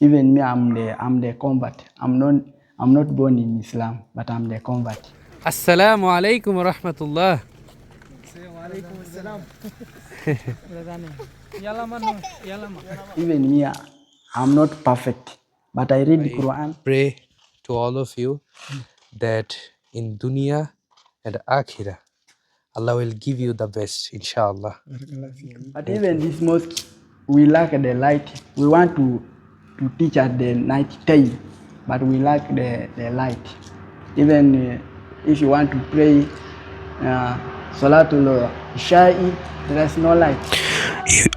Even me, I'm the, I'm the convert. I'm not, I'm not born in Islam, but I'm the convert. Assalamu alaikum wa rahmatullah. Even me, I'm not perfect, but I read I Quran. Pray to all of you that in dunya and akhirah, Allah will give you the best, inshallah. But even this mosque, we lack the light. We want to to teach at the night time, but we lack the, the light. Even uh, if you want to pray uh, Isha'i, there is no light.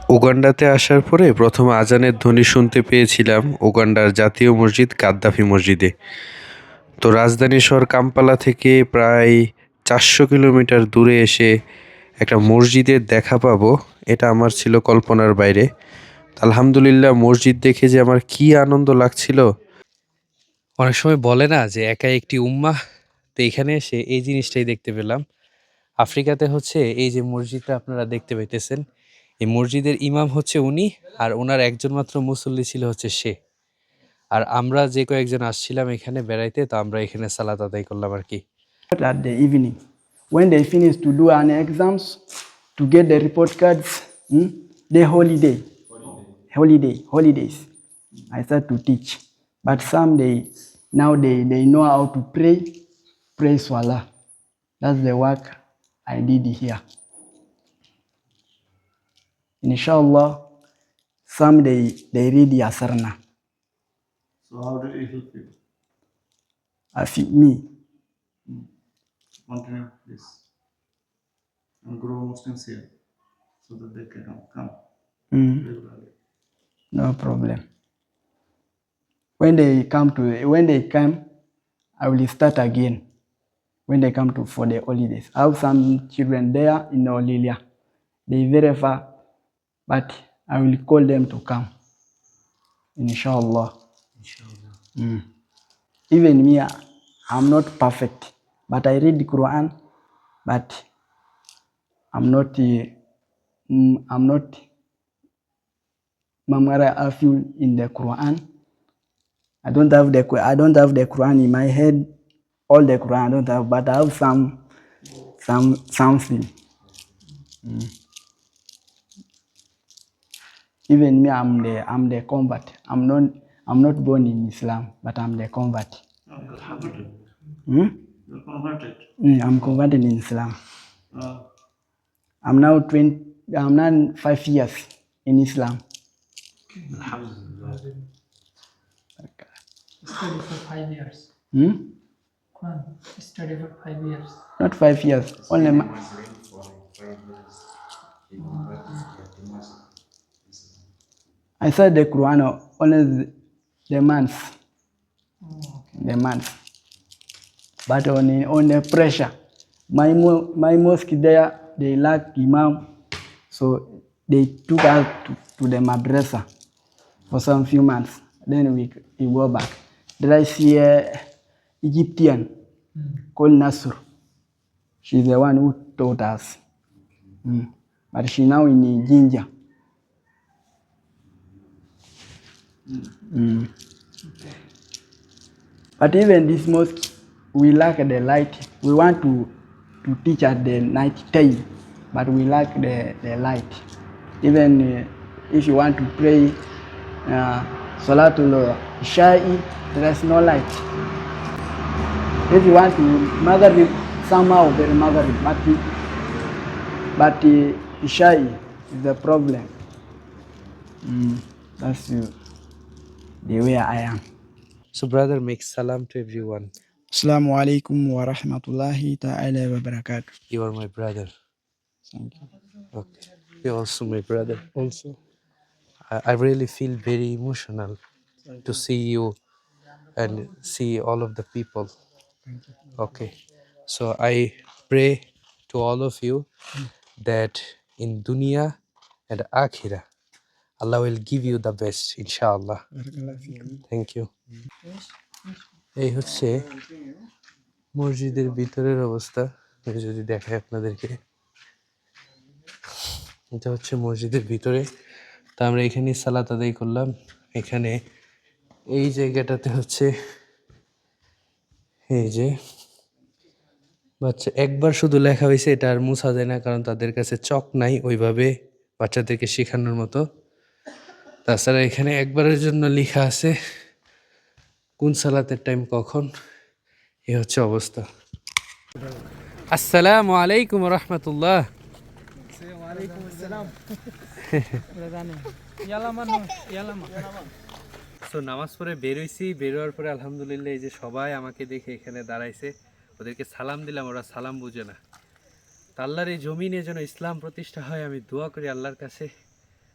উগান্ডাতে আসার পরে প্রথম আজানের ধ্বনি শুনতে পেয়েছিলাম উগান্ডার জাতীয় মসজিদ কাদ্দাফি মসজিদে তো রাজধানী শহর কাম্পালা থেকে প্রায় চারশো কিলোমিটার দূরে এসে একটা মসজিদের দেখা পাবো এটা আমার ছিল কল্পনার বাইরে আলহামদুলিল্লাহ মসজিদ দেখে যে আমার কি আনন্দ লাগছিল। অনেক সময় বলে না যে একা একটি উম্মাহ তো এখানে এসে এই জিনিসটাই দেখতে পেলাম। আফ্রিকাতে হচ্ছে এই যে মসজিদটা আপনারা দেখতে পাইতেছেন এই মসজিদের ইমাম হচ্ছে উনি আর ওনার একজন মাত্র মুসল্লি ছিল হচ্ছে সে। আর আমরা যে কয়েকজন আসছিলাম এখানে বেড়াইতে তো আমরা এখানে সালাত আদায় করলাম আর কি। At the evening, when they finish to do an exams, to get the report cards, hmm, they holiday, holiday, holidays. I start to teach, but some they now they they know how to pray, praise to Allah. That's the work I did here. Inshallah, some they they read Yasarna. So how do you help you? I feel me. Continue, please. And grow Muslims here so that they can come Mm. regularly. No problem. When they come to when they come, I will start again. When they come to for the holidays, I have some children there in Olilia. They very far, but I will call them to come. Inshallah. Mm. Even me, I'm not perfect, but I read the Quran, but I'm not. Mm, I'm not Mamara I in the Quran. I don't have the I don't have the Quran in my head. All the Quran I don't have, but I have some some something. Mm. Even me, I'm the I'm the convert. I'm not I'm not born in Islam, but I'm the convert. Converted. Hmm? You're converted. Mm, I'm converted in Islam. Uh, I'm now twenty. I'm now five years in Islam. Study for five years. Hmm? Quran. Study for five years. Not five years. Only. Ma- I said the Quran only the, the months, the months. But on on the pressure, my mo- my mosque there they lack imam, so they took us to, to the madrasa for some few months. Then we we go back. Did I see a Egyptian mm. called Nasr. She's the one who taught us. Mm. But she now in Ginger. Mm. But even this mosque, we lack the light. We want to, to teach at the night time, but we lack the, the light. Even uh, if you want to pray uh, Salatul Isha'i, there is no light. If you want to Maghrib, somehow there is Maghrib, but, but uh, Isha'i is the problem. Mm, that's you, the way I am. so brother make salam to everyone Assalamu alaikum wa rahmatullahi ta'ala wa barakatuh. you are my brother Thank you. okay you also my brother also I, really feel very emotional to see you and see all of the people okay so i pray to all of you that in dunya and akhirah allah will give you the best inshallah thank you এই হচ্ছে মসজিদের ভিতরের অবস্থা যদি দেখাই আপনাদেরকে এটা হচ্ছে মসজিদের ভিতরে তা আমরা এখানেই সালাত আদায় করলাম। এখানে এই জায়গাটাতে হচ্ছে, এই যে, বাচ্চা, একবার শুধু লেখা হয়েছে, এটা আর মুছা যায় না, কারণ তাদের কাছে চক নাই ওইভাবে বাচ্চাদেরকে শেখানোর মতো। তাছাড়া এখানে একবারের জন্য লেখা আছে, কোন সালাতের টাইম কখন, এ হচ্ছে অবস্থা। আসসালামু আলাইকুম রহমতুল্লাহ। তো নামাজ পড়ে বেরোইছি বেরোয়ার পরে আলহামদুলিল্লাহ এই যে সবাই আমাকে দেখে এখানে দাঁড়াইছে। ওদেরকে সালাম দিলাম, ওরা সালাম বুঝে না। তা আল্লাহর এই জমিনে যেন ইসলাম প্রতিষ্ঠা হয়, আমি দোয়া করি আল্লাহর কাছে।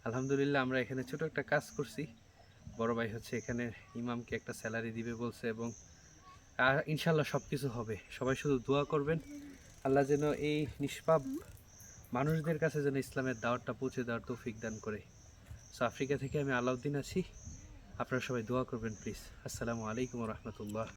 আলহামদুলিল্লাহ আমরা এখানে ছোট একটা কাজ করছি। বড় ভাই হচ্ছে এখানে ইমামকে একটা স্যালারি দিবে বলছে এবং ইনশাল্লাহ সব কিছু হবে। সবাই শুধু দোয়া করবেন। আল্লাহ যেন এই নিষ্পাপ মানুষদের কাছে যেন ইসলামের দাওয়াতটা পৌঁছে দেওয়ার তৌফিক দান করে। সো আফ্রিকা থেকে আমি আলাউদ্দিন আছি। আপনারা সবাই দোয়া করবেন প্লিজ আসসালামু আলাইকুম রহমতুল্লাহ।